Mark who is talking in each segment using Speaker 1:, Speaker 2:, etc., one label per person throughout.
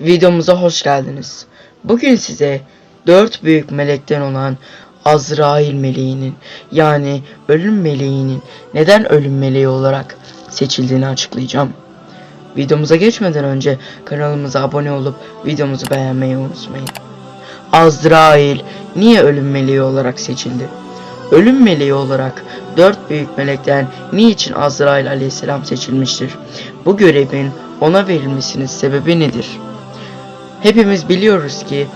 Speaker 1: Videomuza hoş geldiniz. Bugün size dört büyük melekten olan Azrail meleğinin yani ölüm meleğinin neden ölüm meleği olarak seçildiğini açıklayacağım. Videomuza geçmeden önce kanalımıza abone olup videomuzu beğenmeyi unutmayın. Azrail niye ölüm meleği olarak seçildi? Ölüm meleği olarak dört büyük melekten niçin Azrail aleyhisselam seçilmiştir? Bu görevin ona verilmesinin sebebi nedir? Hepimiz biliyoruz ki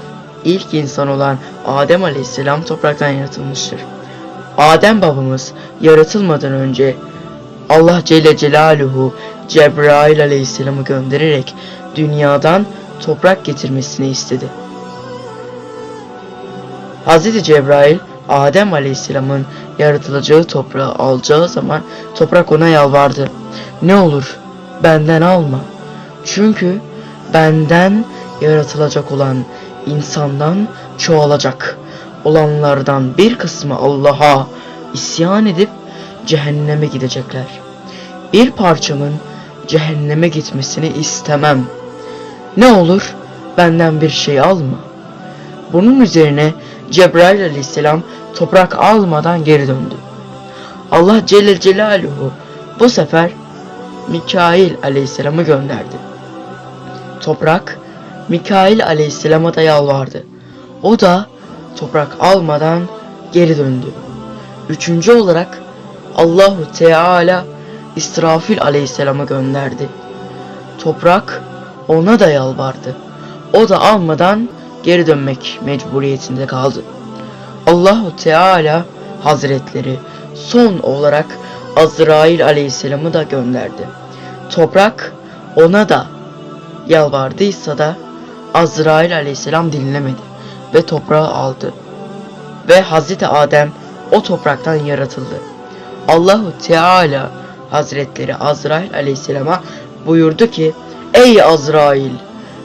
Speaker 1: ilk insan olan Adem aleyhisselam topraktan yaratılmıştır. Adem babamız yaratılmadan önce Allah Celle Celaluhu Cebrail aleyhisselamı göndererek dünyadan toprak getirmesini istedi. Hz. Cebrail Adem aleyhisselamın yaratılacağı toprağı alacağı zaman toprak ona yalvardı. Ne olur benden alma. Çünkü benden yaratılacak olan insandan çoğalacak olanlardan bir kısmı Allah'a isyan edip cehenneme gidecekler. Bir parçamın cehenneme gitmesini istemem. Ne olur benden bir şey alma. Bunun üzerine Cebrail aleyhisselam toprak almadan geri döndü. Allah Celle Celaluhu bu sefer Mikail aleyhisselamı gönderdi. Toprak Mikail aleyhisselama da yalvardı. O da toprak almadan geri döndü. Üçüncü olarak Allahu Teala İsrafil aleyhisselama gönderdi. Toprak ona da yalvardı. O da almadan geri dönmek mecburiyetinde kaldı. Allahu Teala Hazretleri son olarak Azrail aleyhisselamı da gönderdi. Toprak ona da yalvardıysa da Azrail aleyhisselam dinlemedi ve toprağı aldı. Ve Hazreti Adem o topraktan yaratıldı. Allahu Teala Hazretleri Azrail aleyhisselama buyurdu ki Ey Azrail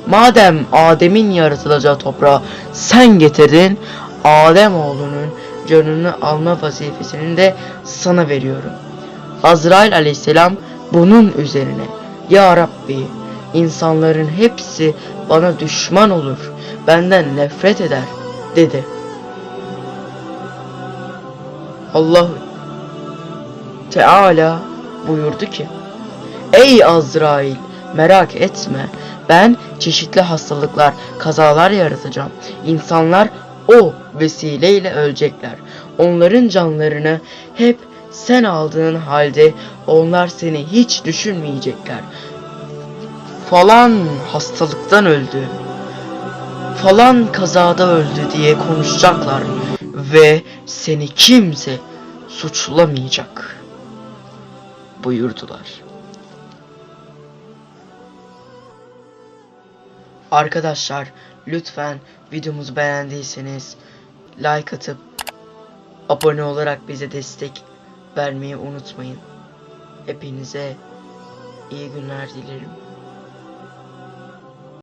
Speaker 1: madem Adem'in yaratılacağı toprağı sen getirdin Adem oğlunun canını alma vazifesini de sana veriyorum. Azrail aleyhisselam bunun üzerine Ya Rabbi insanların hepsi bana düşman olur, benden nefret eder dedi. Allah Teala buyurdu ki Ey Azrail merak etme ben çeşitli hastalıklar, kazalar yaratacağım. İnsanlar o vesileyle ölecekler. Onların canlarını hep sen aldığın halde onlar seni hiç düşünmeyecekler. Falan hastalıktan öldü. Falan kazada öldü diye konuşacaklar ve seni kimse suçlamayacak buyurdular. Arkadaşlar lütfen videomuzu beğendiyseniz like atıp abone olarak bize destek vermeyi unutmayın. Hepinize iyi günler dilerim.